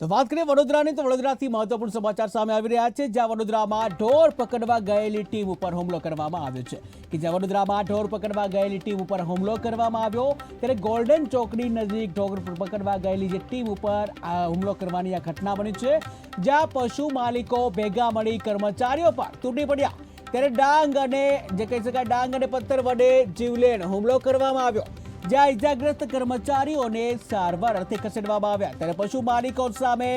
તો વાત કરીએ વડોદરાની, તો વડોદરાથી મહત્વપૂર્ણ સમાચાર સામે આવી રહ્યા છે, જ્યાં વડોદરામાં ઢોર પકડવા ગયેલી ટીમ ઉપર હુમલો કરવામાં આવ્યો છે. કે જ્યાં વડોદરામાં ઢોર પકડવા ગયેલી ટીમ ઉપર હુમલો કરવામાં આવ્યો, ત્યારે ગોલ્ડન ચોકડી નજીક ઢોર પકડવા ગયેલી જે ટીમ ઉપર આ હુમલો કરવાની આ ઘટના બની છે, જ્યાં પશુ માલિકો ભેગા મળી કર્મચારીઓ પર તૂટી પડ્યા. ત્યારે ડાંગ અને, જે કહી શકાય, ડાંગ અને પથ્થર વડે જીવલેણ હુમલો કરવામાં આવ્યો. જ્યાં ઇજાગ્રસ્ત કર્મચારીઓને સારવાર અર્થે ખસેડવામાં આવ્યા. ત્યારે પશુ માલિકો સામે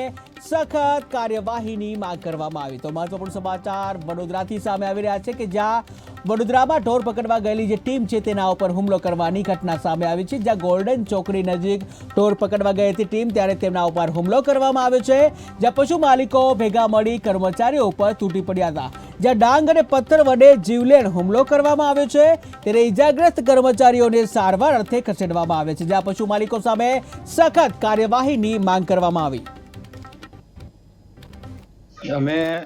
સખત કાર્યવાહીની માંગ કરવામાં આવી. તો મહત્વપૂર્ણ સમાચાર વડોદરાથી સામે આવી રહ્યા છે કે જ્યાં વડોદરામાં ઢોર પકડવા ગયેલી જે ટીમ છે તેના ઉપર હુમલો કરવાની ઘટના સામે આવી છે. જ્યાં ગોલ્ડન ચોકડી નજીક ઢોર પકડવા ગઈ હતી ટીમ, ત્યારે તેમના ઉપર હુમલો કરવામાં આવ્યો છે. જ્યાં પશુ માલિકો ભેગા મળી કર્મચારીઓ ઉપર તૂટી પડ્યા હતા. જ્યાં ડાંગ અને પથ્થર વડે જીવલેણ હુમલો કરવામાં આવ્યો છે, ત્યારે ઇજાગ્રસ્ત કર્મચારીઓને સારવાર અર્થે ખસેડવામાં આવે છે, જ્યાં પશુ માલિકો સામે સખત કાર્યવાહીની માંગ કરવામાં આવી. અમે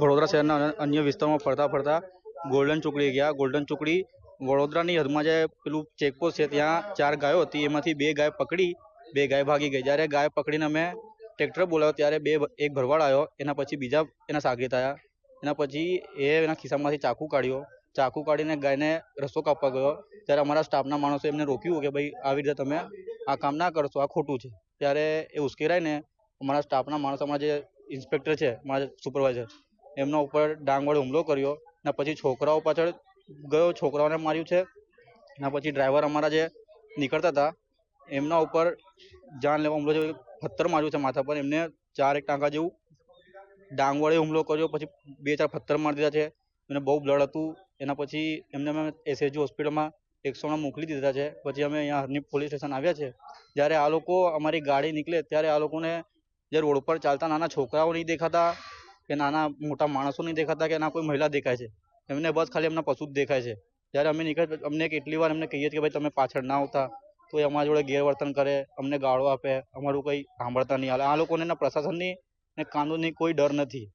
વડોદરા શહેરના અન્ય- વિસ્તારોમાં ફરતા ફરતા ગોલ્ડન ચોકડી ગયા. ગોલ્ડન ચોકડી વડોદરાની હદમાં જે પેલું ચેકપોસ્ટ છે, ત્યાં ચાર ગાયો હતી. એમાંથી બે ગાય પકડી, બે ગાય ભાગી ગઈ. જ્યારે ગાય પકડીને અમે ટ્રેક્ટર બોલાવ્યો, ત્યારે બે એક ભરવાડ આવ્યો. એના પછી બીજા એના સાગરીત આવ્યા. એના પછી એ એના ખિસ્સામાંથી ચાકુ કાઢ્યો. ચાકુ કાઢીને ગાયને રસ્તો કાપવા ગયો. ત્યારે અમારા સ્ટાફના માણસો એમને રોક્યું કે ભાઈ, આવી રીતે તમે આ કામ ના કરશો, આ ખોટું છે. ત્યારે એ ઉશ્કેરાઈને અમારા સ્ટાફના માણસો, અમારા જે ઇન્સ્પેક્ટર છે મારા સુપરવાઇઝર, એમના ઉપર ડાંગ વડે હુમલો કર્યો. ને પછી છોકરાઓ પાછળ ગયો, છોકરાઓને માર્યું છે. ને પછી ડ્રાઈવર અમારા જે નીકળતા હતા, એમના ઉપર જાન લેવા હુમલો જે પથ્થર માર્યું છે માથા પર. એમને ચાર એક ટાંકા જેવું ડાંગ વડે હુમલો કર્યો, પછી બે ચાર પથ્થર મારી દીધા છે એને બહુ બ્લડ હતું. એના પછી એમને અમે એસએચજી હોસ્પિટલમાં એકસોમાં મોકલી દીધા છે. પછી અમે અહીંયા હરણી પોલીસ સ્ટેશન આવ્યા છે. જ્યારે આ લોકો અમારી ગાડી નીકળે, ત્યારે આ લોકોને જે રોડ પર ચાલતા નાના છોકરાઓ નહીં દેખાતા, કે નાના મોટા માણસો નહીં દેખાતા, કે ના કોઈ મહિલા દેખાય છે. એમને બસ ખાલી એમના પશુ જ દેખાય છે. જ્યારે અમે નીકળે, અમને કેટલી વાર એમને કહીએ કે ભાઈ, તમે પાછળ ના આવતા, તો એ અમારા જોડે ગેરવર્તન કરે, અમને ગાળો આપે, અમારું કંઈ સાંભળતા નહીં. હાલે આ લોકોને પ્રશાસનની ને કાનૂની કોઈ ડર નથી.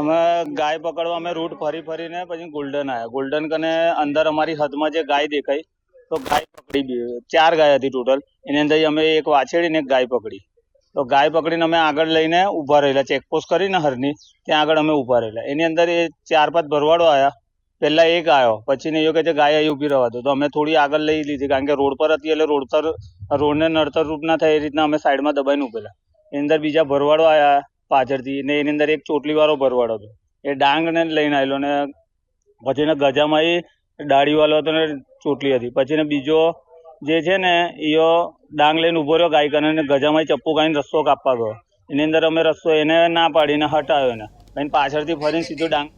અમે ગાય પકડવા અમે રૂટ ફરી ફરીને પછી ગોલ્ડન આવ્યા ગોલ્ડન કને અંદર અમારી હદમાં જે ગાય દેખાઈ, તો ગાય પકડી ચાર ગાય હતી ટોટલ એની અંદર અમે એક વાછેડીને એક ગાય પકડી. તો ગાય પકડીને અમે આગળ લઈને ઊભા રહેલા. ચેકપોસ્ટ કરીને હરની ત્યાં આગળ અમે ઊભા રહેલા. એની અંદર એ ચાર પાંચ ભરવાડો આવ્યા પહેલા એક આવ્યો પછી ને કે ગાય અહીં ઊભી રહેવા દો. તો અમે થોડી આગળ લઈ લીધી. કારણ કે રોડ પર હતી એટલે રોડ પર, રોડને નડતર રૂપ ના થાય એ રીતના અમે સાઈડમાં દબાઈને ઊભેલા. એની અંદર બીજા ભરવાડો આવ્યા પાછળથી ને એની અંદર એક ચોટલી વાળો ભરવાડો હતો. એ ડાંગને લઈને આવેલો ને પછી એને ગજામાં એ દાઢી હતો ને ચોટલી હતી. પછી ને બીજો જે છે ને એ ડાંગ લઈને ઊભો રહ્યો ગાય કરીને ને ગજામાં ચપ્પુ કાઢીને રસ્તો કાપવા ગયો. એની અંદર અમે રસ્તો એને ના પાડીને હટાવ્યો એને. પછી પાછળથી ફરીને સીધો ડાંગ